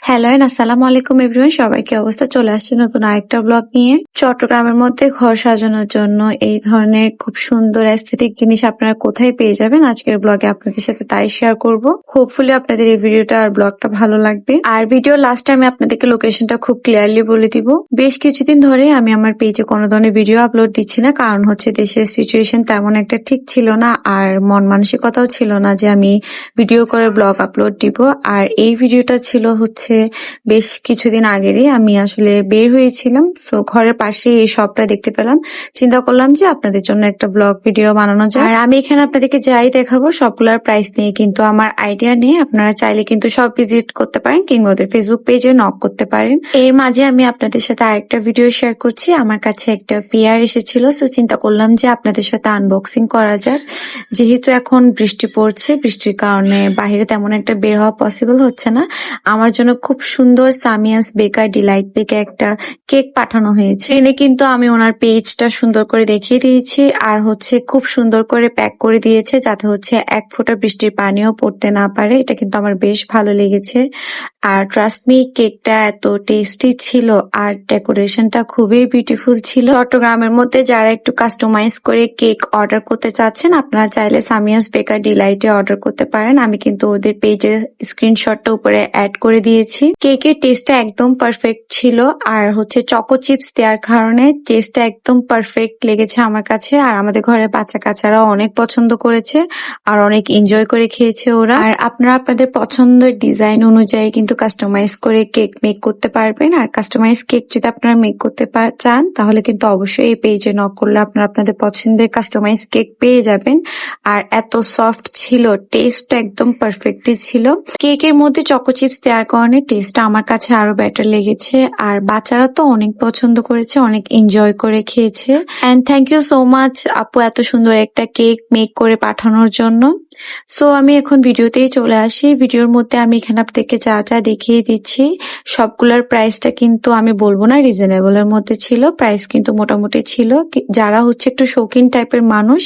Hello and আসসালামু আলাইকুম everyone সবাইকে অবস্থা? চলে আসছে নতুন আরেকটা ব্লগ নিয়ে। চট্টগ্রামের মধ্যে ঘর সাজানোর জন্য এই ধরনের খুব সুন্দর অ্যাস্থেটিক জিনিস আপনারা কোথায় পেয়ে যাবেন আজকের ব্লগে আপনাদের সাথে তাই শেয়ার করব। হোপফুলি আপনাদের এই ভিডিওটা আর ব্লগটা ভালো লাগবে। আর ভিডিও লাস্ট আমি আপনাদেরকে লোকেশনটা খুব ক্লিয়ারলি বলে দিব। বেশ কিছুদিন ধরে আমি আমার পেজে কোনো ধরনের ভিডিও আপলোড দিচ্ছি না। কারণ হচ্ছে দেশের সিচুয়েশন তেমন একটা ঠিক ছিল না আর মন মানসিকতাও ছিল না যে আমি ভিডিও করে ব্লগ আপলোড দিব। আর এই ভিডিওটা ছিল হচ্ছে বেশ কিছুদিন আগেরই আমি আসলে বের হয়েছিলাম। তো ঘরের পাশে এই শপটা দেখতে পেলাম। চিন্তা করলাম যে আপনাদের জন্য একটা ব্লগ ভিডিও বানানো যায় আর আমি এখানে আপনাদেরকে যাই দেখাবো, সবগুলোর প্রাইস নিয়ে কিন্তু আমার আইডিয়া নেই। আপনারা চাইলে কিন্তু সব ভিজিট করতে পারেন কিংবা ওদের ফেসবুক পেজে নক করতে পারেন। এর মাঝে আমি আপনাদের সাথে আরেকটা ভিডিও শেয়ার করছি। আমার কাছে একটা পেয়ার এসেছিল। সো চিন্তা করলাম যে আপনাদের সাথে আনবক্সিং করা যাক। যেহেতু এখন বৃষ্টি পড়ছে, বৃষ্টির কারণে বাইরে তেমন একটা বের হওয়া পসিবল হচ্ছে না। আমার জন্য খুব সুন্দর সামিয়াস বেকার ডিলাইট থেকে একটা কেক পাঠানো হয়েছে। এনে কিন্তু আমি ওনার পেজটা সুন্দর করে দেখিয়ে দিয়েছি আর হচ্ছে খুব সুন্দর করে প্যাক করে দিয়েছে যাতে হচ্ছে এক ফোঁটা বৃষ্টির পানিও পড়তে না পারে। এটা কিন্তু আমার বেশ ভালো লেগেছে। আর ট্রাস্ট মি কেকটা এত টেস্টি ছিল আর ডেকোরেশনটা খুবই বিউটিফুল ছিল। চট্টগ্রামের মধ্যে যারা একটু কাস্টমাইজ করে কেক অর্ডার করতে চাচ্ছেন, আপনারা চাইলে সামিয়াস বেকার ডিলাইটে অর্ডার করতে পারেন। আমি কিন্তু ওদের পেজের স্ক্রিনশটটা উপরে অ্যাড করে দিয়েছি। কেকের টেস্টটা একদম পারফেক্ট ছিল। আর হচ্ছে চকো চিপস দেওয়ার কারণে টেস্টটা একদম পারফেক্ট লেগেছে আমার কাছে। আর আমাদের ঘরের বাচ্চা কাচ্চারাও অনেক পছন্দ করেছে আর অনেক এনজয় করে খেয়েছে ওরা। আর আপনারা আপনাদের পছন্দের ডিজাইন অনুযায়ী কিন্তু কাস্টমাইজ করে কেক মেক করতে পারবেন। আর কাস্টমাইজ কেক যদি আপনারা মেক করতে চান, তাহলে কিন্তু অবশ্যই এই পেজে নক করলে আপনারা আপনাদের পছন্দের কাস্টমাইজ কেক পেয়ে যাবেন। আর এত সফট ছিল টেস্টটা একদম পারফেক্টই ছিল। কেকের মধ্যে চকো চিপস দেওয়ার কারণে টেস্টটা আমার কাছে আরও বেটার লেগেছে। আর বাচ্চারা তো অনেক পছন্দ করেছে, অনেক এনজয় করে খেয়েছে। And thank you so much আপু এত সুন্দর একটা কেক মেক করে পাঠানোর জন্য। সো আমি এখন ভিডিওতেই চলে আসি। ভিডিওর মধ্যে আমি এখানে আপনাদেরকে যা যা দেখিয়ে দিচ্ছি, সবগুলোর প্রাইসটা কিন্তু আমি বলব না, রিজনেবলের মধ্যে ছিল। প্রাইস কিন্তু মোটামুটি ছিল। যারা হচ্ছে একটু শৌখিন টাইপের মানুষ,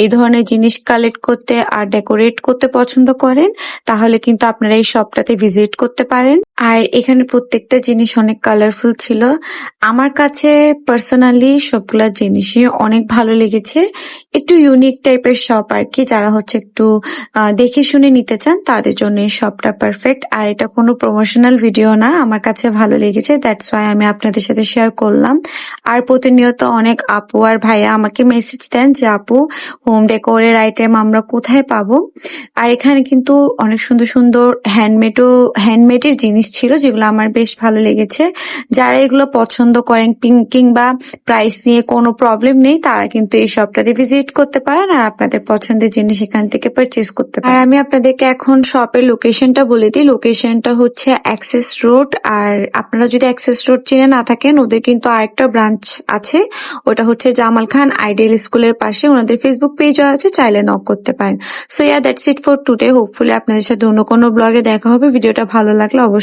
এই ধরনের জিনিস কালেক্ট করতে আর ডেকোরেট করতে পছন্দ করেন, তাহলে কিন্তু আপনারা এই শপটাতে ভিজিট করতে পারেন। আর এখানে প্রত্যেকটা জিনিস অনেক কালারফুল ছিল। আমার কাছে পার্সোনালি সবগুলা জিনিসই অনেক ভালো লেগেছে। একটু ইউনিক টাইপের শপ আর কি, যারা হচ্ছে একটু দেখে শুনে নিতে চান, তাদের জন্য এই শপটা পারফেক্ট আর এটা কোনো প্রমোশনাল ভিডিও না, আমার কাছে ভালো লেগেছে দ্যাটস ওয়াই আমি আপনাদের সাথে শেয়ার করলাম। আর প্রতিনিয়ত অনেক আপু আর ভাইয়া আমাকে মেসেজ দেন যে, আপু হোম ডেকোরের আইটেম আমরা কোথায় পাবো? আর এখানে কিন্তু অনেক সুন্দর সুন্দর হ্যান্ডমেডও হ্যান্ডমেডের জিনিস ছিল, যেগুলো আমার বেশ ভালো লেগেছে। যারা এগুলো পছন্দ করেন কিংবা প্রাইস নিয়ে কোনো প্রবলেম নেই, তারা কিন্তু এই শপটাতে ভিজিট করতে পারেন আর আপনাদের পছন্দের জিনিস এখান থেকে পারচেজ করতে পারেন। আর আমি আপনাদেরকে এখন শপের লোকেশনটা বলে দিই। লোকেশনটা হচ্ছে অ্যাক্সেস রোড আর আপনারা যদি অ্যাক্সেস রোড চিনে না থাকেন, ওদের কিন্তু আরেকটা ব্রাঞ্চ আছে। ওটা হচ্ছে জামাল খান আইডিয়াল স্কুলের পাশে। ওনাদের ফেসবুক পেজও আছে, চাইলে নক করতে পারেন। So yeah that's it for today hopefully আপনাদের সাথে অন্য কোনো ব্লগে দেখা হবে। ভিডিওটা ভালো লাগলে